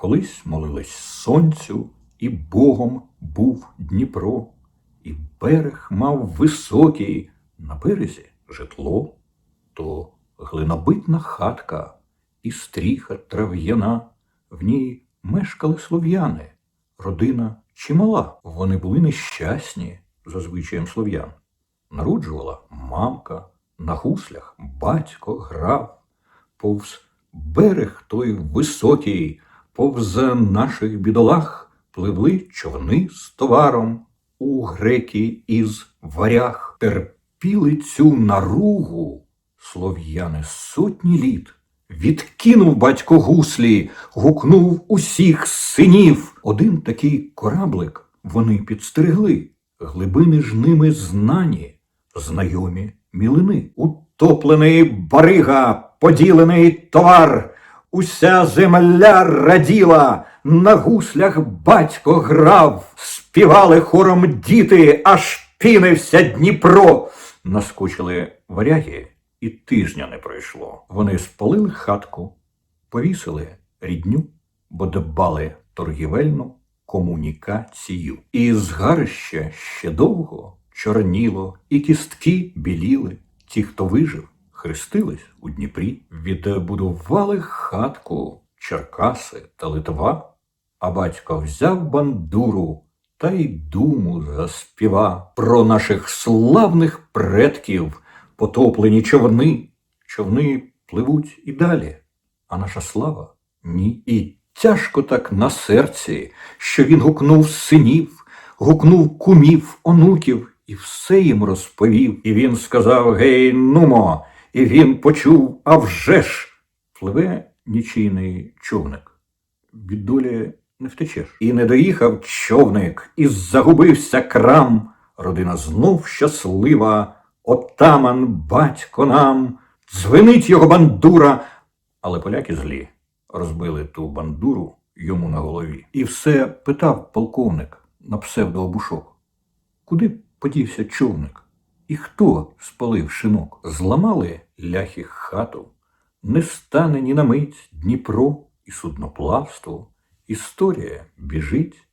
Колись молились сонцю, і Богом був Дніпро, і берег мав високий, на березі житло, то глинобитна хатка і стріха трав'яна, в ній мешкали слов'яни, родина чимала. Вони були нещасні за звичаєм слов'ян. Народжувала мамка, на гуслях батько грав, повз берег той високий, повз наших бідолах пливли човни з товаром у греки із варяг. Терпіли цю наругу слов'яни сотні літ. Відкинув батько гуслі, гукнув усіх синів. Один такий кораблик вони підстерегли, глибини ж ними знані, знайомі мілини. Утоплений барига, поділений товар, уся земля раділа, на гуслях батько грав, співали хором діти, аж пінився Дніпро. Наскочили варяги, і тижня не пройшло. Вони спалили хатку, повісили рідню, бо дбали торгівельну комунікацію. І згарища ще довго чорніло, і кістки біліли. Ті, хто вижив, хрестились у Дніпрі, відбудували хатку Черкаси та Литва, а батько взяв бандуру та й думу заспіва про наших славних предків, потоплені човни. Човни пливуть і далі, а наша слава ні. І тяжко так на серці, що він гукнув синів, гукнув кумів, онуків і все їм розповів. І він сказав: Гей, нумо, і він почув, а вже ж пливе нічийний човник. Від долі не втечеш. І не доїхав човник, і загубився крам. Родина знов щаслива, отаман батько нам, дзвенить його бандура. Але поляки злі розбили ту бандуру йому на голові. І все питав полковник на псевдообушок. Куди подівся човник? І хто спалив шинок? Зламали ляхи хату, не стане ні на мить Дніпро і судноплавство. Історія біжить,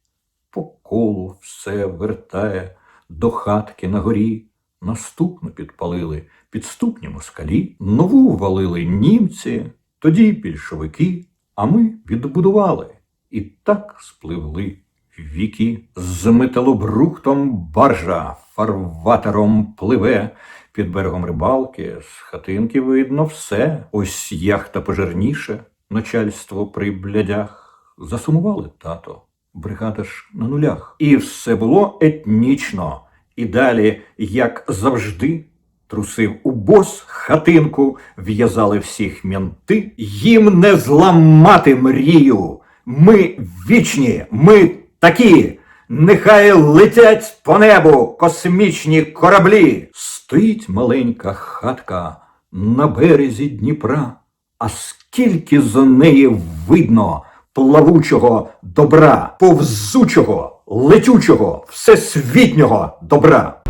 по колу все вертає до хатки на горі. Наступну підпалили підступні москалі, нову валили німці, тоді більшовики, а ми відбудували. І так спливли віки. З металобрухтом баржа фарватером пливе, під берегом рибалки, з хатинки видно все. Ось яхта пожирніше, начальство при блядях. Засумували тато, бригада ж на нулях. І все було етнічно. І далі, як завжди, трусив у бос хатинку, в'язали всіх м'янти. Їм не зламати мрію. Ми вічні, ми такі. Нехай летять по небу космічні кораблі. Стоїть маленька хатка на березі Дніпра, а скільки за неї видно плавучого добра, повзучого, летючого, всесвітнього добра.